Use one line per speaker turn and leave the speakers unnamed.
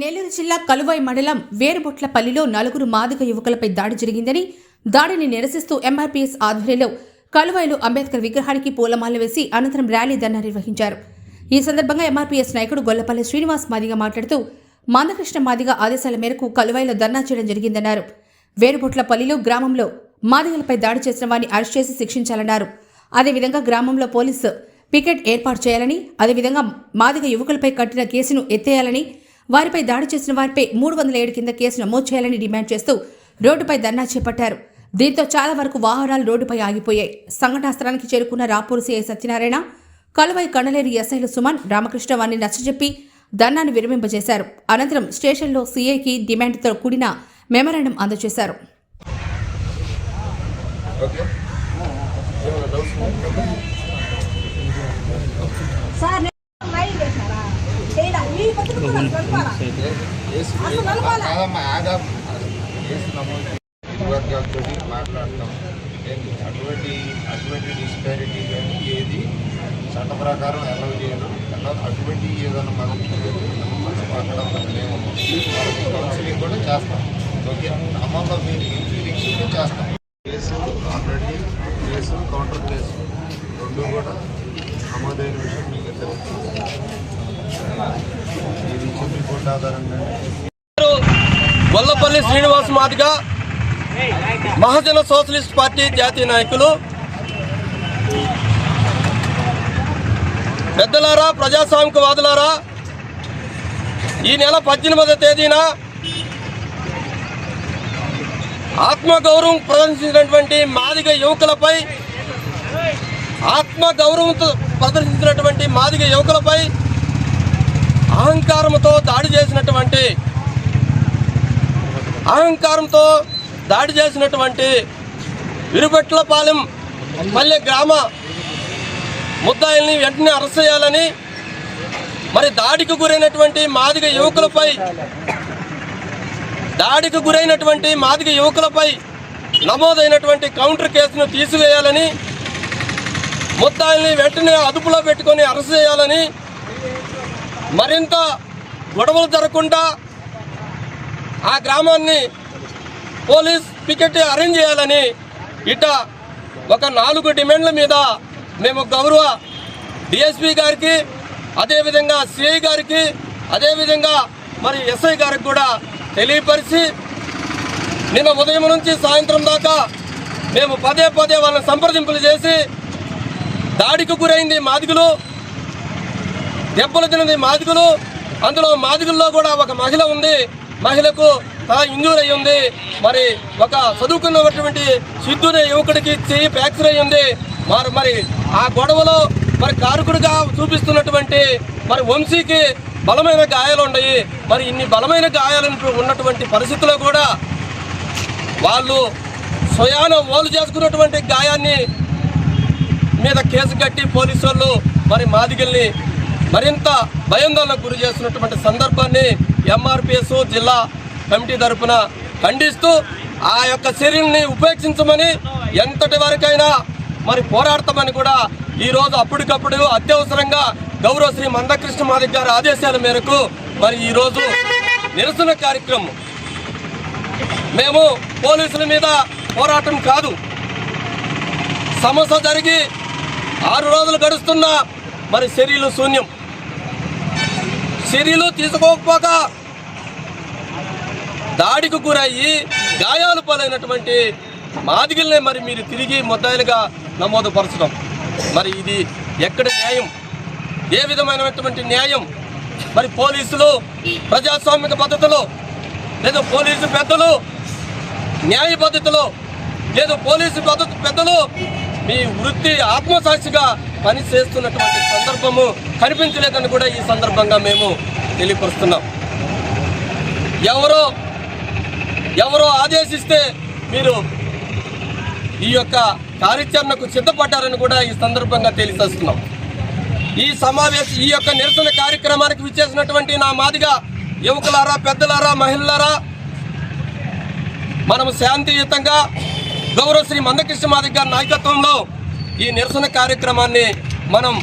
నెల్లూరు జిల్లా కలువాయి మండలం వేరుబొట్లపల్లిలో నలుగురు మాదిక యువకులపై దాడి జరిగిందని దాడిని నిరసిస్తూ ఎంఆర్పీఎస్ ఆధ్వర్యంలో కలువాయిలో అంబేద్కర్ విగ్రహానికి పూలమాల వేసి అనంతరం ర్యాలీ ధర్నా నిర్వహించారు. ఈ సందర్భంగా ఎంఆర్పీఎస్ నాయకుడు గొల్లపల్లి శ్రీనివాస్ మాదిగ మాట్లాడుతూ మందకృష్ణ మాదిగ ఆదేశాల మేరకు కలువాయిలో ధర్నా చేయడం జరిగిందన్నారు. వేరుబొట్లపల్లిలో గ్రామంలో మాదిగలపై దాడి చేసిన వారిని అరెస్ట్ చేసి శిక్షించాలన్నారు. అదేవిధంగా గ్రామంలో పోలీసు పికెట్ ఏర్పాటు చేయాలని అదేవిధంగా మాదిగ యువకులపై కట్టిన కేసును ఎత్తేయాలని వారిపై దాడి చేసిన వారిపై మూడు వందల ఏడు కింద కేసు నమోదు చేయాలని డిమాండ్ చేస్తూ రోడ్డుపై ధర్నా చేపట్టారు. దీంతో చాలా వరకు వాహనాలు రోడ్డుపై ఆగిపోయాయి. సంఘటనా స్థలానికి చేరుకున్న రాపూరు సీఐ సత్యనారాయణ కలువై కండలేరు ఎస్ఐలు సుమన్ రామకృష్ణ వారిని నచ్చజెప్పి ధర్నాను విరమింపజేశారు. అనంతరం స్టేషన్లో సీఐకి డిమాండ్తో కూడిన మెమరాండం అందజేశారు.
సార్
వర్గాలతో మాట్లాడతాం ఏంటి అటువంటి అటువంటి డిస్పారిటీ కానీ ఏది చట్ట ప్రకారం ఎలా చేయడం ఎలా అటువంటి ఏదైనా మనం మాట్లాడడం మేము వాళ్ళకి కౌన్సిలింగ్ కూడా చేస్తాం ఓకే అమల్లో మీరు ఇన్సూరెన్స్ కూడా చేస్తాం case already case counter case రెండు కూడా ఆమోదైన విషయం మీకు తెలుస్తుంది
గొల్లపల్లి శ్రీనివాస్ మాదిగ మహాజన సోషలిస్ట్ పార్టీ జాతీయ నాయకులు. పెద్దలారా ప్రజాస్వామికవాదులారా ఈ నెల పద్దెనిమిదవ తేదీన ఆత్మగౌరవం ప్రదర్శించినటువంటి మాదిగ యువకులపై ఆత్మగౌరవంతో ప్రదర్శించినటువంటి మాదిగ యువకులపై అహంకారంతో దాడి చేసినటువంటి అహంకారంతో దాడి చేసినటువంటి విరుపెట్లపాలెం పల్లె గ్రామ ముద్దాయిల్ని వెంటనే అరెస్ట్ చేయాలని మరి దాడికి గురైనటువంటి మాదిగ యువకులపై దాడికి గురైనటువంటి మాదిగ యువకులపై నమోదైనటువంటి కౌంటర్ కేసును తీసివేయాలని ముద్దాయిల్ని వెంటనే అదుపులో పెట్టుకొని అరెస్ట్ చేయాలని మరింత గొడవలు జరగకుండా ఆ గ్రామాన్ని పోలీస్ పికెట్ అరేంజ్ చేయాలని ఇట ఒక నాలుగు డిమాండ్ల మీద మేము గౌరవ డిఎస్పి గారికి అదేవిధంగా సిఐ గారికి అదేవిధంగా మరి ఎస్ఐ గారికి కూడా తెలియపరిచి నిన్న ఉదయం నుంచి సాయంత్రం దాకా మేము పదే పదే వాళ్ళని సంప్రదింపులు చేసి దాడికి గురైంది మాదిగులు. దెబ్బలు తినది మాదిగులు. అందులో మాదిగుల్లో కూడా ఒక మహిళ ఉంది. మహిళకు ఇంజూర్ అయి ఉంది. మరి ఒక చదువుకున్నటువంటి సిద్ధుని యువకుడికి చేయి ఫ్రాక్చర్ అయి ఉంది. మరి మరి ఆ గొడవలో మరి కారకుడిగా చూపిస్తున్నటువంటి మరి వంశీకి బలమైన గాయాలు ఉన్నాయి. మరి ఇన్ని బలమైన గాయాలు ఉన్నటువంటి పరిస్థితుల్లో కూడా వాళ్ళు స్వయాన ఓలు చేసుకున్నటువంటి గాయాన్ని మీద కేసు కట్టి పోలీసు వాళ్ళు మరి మాదిగల్ని మరింత భయాందోళనకు గురి చేస్తున్నటువంటి సందర్భాన్ని ఎంఆర్పిఎస్ జిల్లా కమిటీ తరఫున ఖండిస్తూ ఆ యొక్క చర్యల్ని ఉపేక్షించమని ఎంతటి వరకైనా మరి పోరాడతామని కూడా ఈరోజు అప్పటికప్పుడు అత్యవసరంగా గౌరవ శ్రీ మందకృష్ణ మాదిక్ గారి ఆదేశాల మేరకు మరి ఈరోజు నిరసన కార్యక్రమం. మేము పోలీసుల మీద పోరాటం కాదు. సమస్య జరిగి ఆరు రోజులు గడుస్తున్నా మరి చర్యలు శూన్యం. చర్యలు తీసుకోకపోక దాడికి గురయ్యి గాయాలు పాలైనటువంటి మాదిగల్నే మరి మీరు తిరిగి ముద్దాయిలుగా నమోదుపరచడం. మరి ఇది ఎక్కడ న్యాయం? ఏ విధమైనటువంటి న్యాయం? మరి పోలీసులు ప్రజాస్వామిక పద్ధతిలో లేదా పోలీసు పెద్దలు న్యాయ పద్ధతిలో లేదా పోలీసు పద్ధతి పెద్దలు మీ వృత్తి ఆత్మసాక్షిగా పని చేస్తున్నటువంటి సందర్భము కనిపించలేదని కూడా ఈ సందర్భంగా మేము తెలియపరుస్తున్నాం. ఎవరో ఎవరో ఆదేశిస్తే మీరు ఈ యొక్క కార్యాచరణకు సిద్ధపడ్డారని కూడా ఈ సందర్భంగా తెలియజేస్తున్నాం ఈ సమావేశ ఈ యొక్క నిరసన కార్యక్రమానికి విచ్చేసినటువంటి నా మాదిగా యువకులారా పెద్దలారా మహిళలారా మనము శాంతియుతంగా గౌరవ శ్రీ మందకృష్ణ మాదిగ గారి నాయకత్వంలో ఈ నిరసన కార్యక్రమాన్ని మనం